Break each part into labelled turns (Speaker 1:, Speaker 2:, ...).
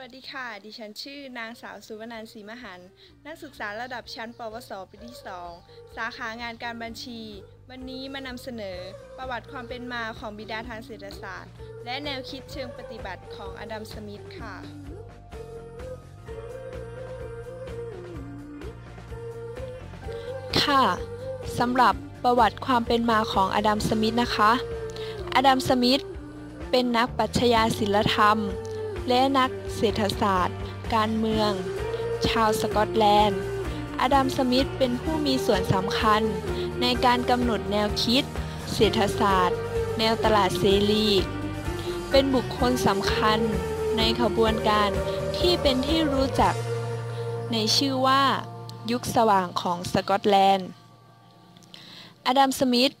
Speaker 1: วัสดีค่ะ ดิฉันชื่อนางสาวสุวรรณศรีมหัน นักศึกษาระดับชั้น ปวส ปีที่ 2 สาขางานการบัญชี วันนี้มานำเสนอ ประวัติความเป็นมาของบิดาทางเศรษฐศาสตร์ และแนวคิดเชิงปฏิบัติของอดัม สมิธค่ะ
Speaker 2: ค่ะสำหรับประวัติความเป็นมาของอดัม สมิธนะคะ อดัม สมิธเป็นนักปรัชญาศิลธรรม และนักเศรษฐศาสตร์ การเมือง ชาวสกอตแลนด์ อดัม สมิธเป็นผู้มีส่วนสำคัญ ในการกำหนดแนวคิด เศรษฐศาสตร์ แนวตลาดเสรี เป็นบุคคลสำคัญในขบวนการที่เป็นที่รู้จัก ในชื่อว่า ยุคสว่างของสกอตแลนด์ อดัม สมิธ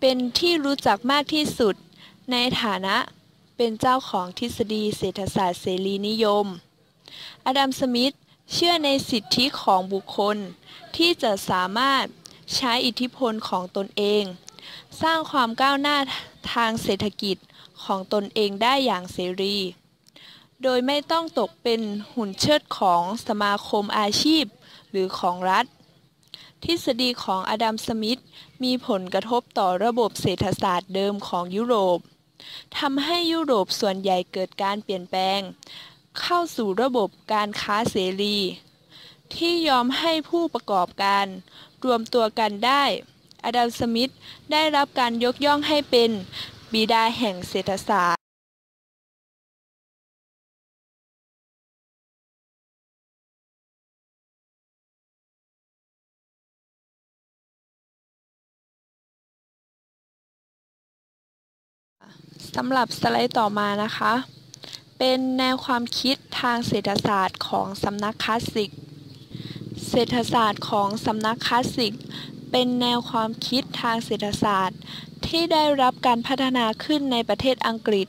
Speaker 2: เป็นที่รู้จักมากที่สุดในฐานะ เป็นเจ้าของทฤษฎีเศรษฐศาสตร์เสรีนิยม อดัม สมิธ เชื่อในสิทธิของบุคคล ที่จะสามารถใช้อิทธิพลของตนเอง สร้างความก้าวหน้าทางเศรษฐกิจของตนเองได้อย่างเสรี โดยไม่ต้องตกเป็นหุ่นเชิดของสมาคมอาชีพหรือของรัฐ ทฤษฎีของอดัม สมิธ มีผลกระทบต่อระบบเศรษฐศาสตร์เดิมของยุโรป ทำให้ยุโรปส่วนใหญ่เกิดการเปลี่ยนแปลง เข้าสู่ระบบการค้าเสรี ที่ยอมให้ผู้ประกอบการรวมตัวกันได้ อดัม สมิธได้รับการยกย่องให้เป็นบิดาแห่งเศรษฐศาสตร์ สำหรับสไลด์ต่อมานะคะ เป็นแนวความคิดทางเศรษฐศาสตร์ของสำนักคลาสสิก เศรษฐศาสตร์ของสำนักคลาสสิก เป็นแนวความคิดทางเศรษฐศาสตร์ ที่ได้รับการพัฒนาขึ้นในประเทศอังกฤษ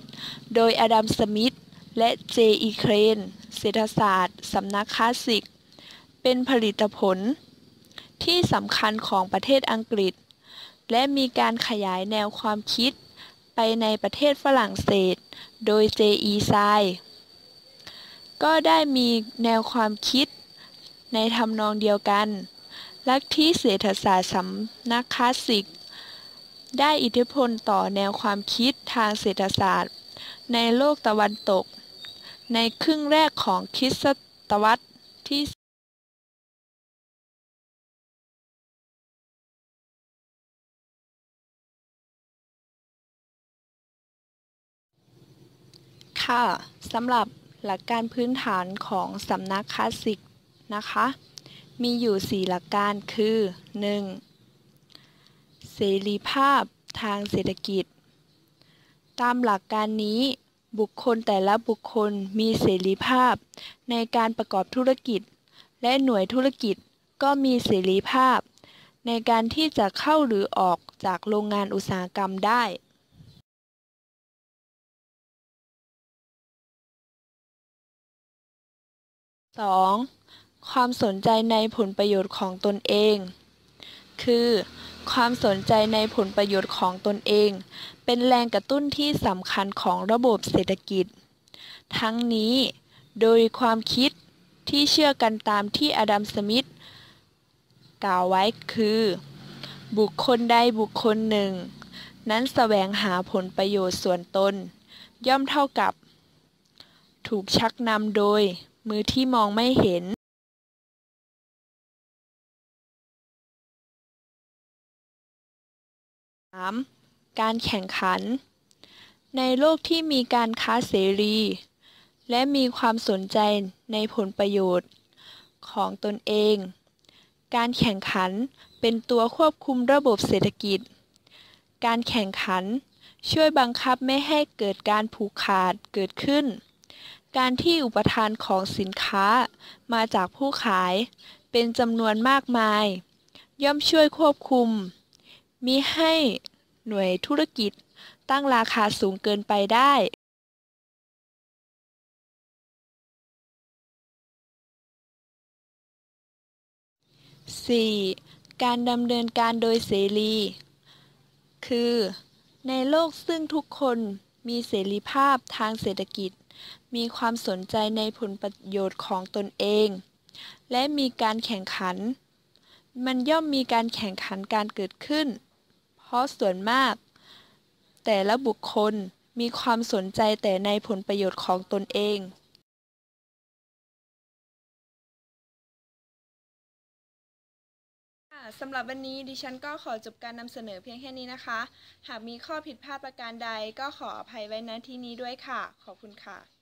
Speaker 2: โดยอดัม สมิธ และเจอีเครน เศรษฐศาสตร์สำนักคลาสสิก เป็นผลิตผล ที่สำคัญของประเทศอังกฤษ และมีการขยายแนวความคิด ไปในประเทศฝรั่งเศส โดย J.E. ไซก็ได้มีแนวความคิดในทำนองเดียวกัน ลัทธิเศรษฐศาสตร์สำนักคลาสสิก ได้อิทธิพลต่อแนวความคิดทางเศรษฐศาสตร์ ในโลกตะวันตก ในครึ่งแรกของคริสตศตวรรษที่ ค่ะสำหรับหลักการพื้นฐานของสำนักคลาสสิกนะคะ มีอยู่ 4 หลักการคือ 1. เสรีภาพทางเศรษฐกิจ ตามหลักการนี้บุคคลแต่ละบุคคลมีเสรีภาพ ในการประกอบธุรกิจ และหน่วยธุรกิจก็มีเสรีภาพ ในการที่จะเข้าหรือออกจากโรงงานอุตสาหกรรมได้ 2. ความสนใจในผลประโยชน์ของตนเอง คือ ความสนใจในผลประโยชน์ของตนเอง เป็นแรงกระตุ้นที่สำคัญของระบบเศรษฐกิจ ทั้งนี้ โดยความคิดที่เชื่อกันตามที่อดัมสมิธกล่าวไว้คือ บุคคลใดบุคคลหนึ่ง นั้นแสวงหาผลประโยชน์ส่วนตน ย่อมเท่ากับ ถูกชักนำโดย มือที่มองไม่เห็น 3. การแข่งขัน ในโลกที่มีการค้าเสรี และมีความสนใจในผลประโยชน์ของตนเอง การแข่งขันเป็นตัวควบคุมระบบเศรษฐกิจ การแข่งขันช่วยบังคับไม่ให้เกิดการผูกขาดเกิดขึ้น การที่อุปทานของสินค้ามาจากผู้ขายเป็นจำนวนมากมาย ย่อมช่วยควบคุม มิให้หน่วยธุรกิจตั้งราคาสูงเกินไปได้ 4. การดำเนินการโดยเสรี คือ ในโลกซึ่งทุกคนมีเสรีภาพทางเศรษฐกิจ มีความสนใจในผลประโยชน์ของตนเอง และมีการแข่งขัน มันย่อมมีการแข่งขันการเกิดขึ้น เพราะส่วนมาก แต่ละบุคคลมีความสนใจแต่ในผลประโยชน์ของตนเอง
Speaker 1: สำหรับวันนี้ดิฉันก็ขอจบการนำเสนอเพียงแค่นี้นะคะ หากมีข้อผิดพลาดประการใดก็ขออภัยไว้ณที่นี้ด้วยค่ะ ขอบคุณค่ะ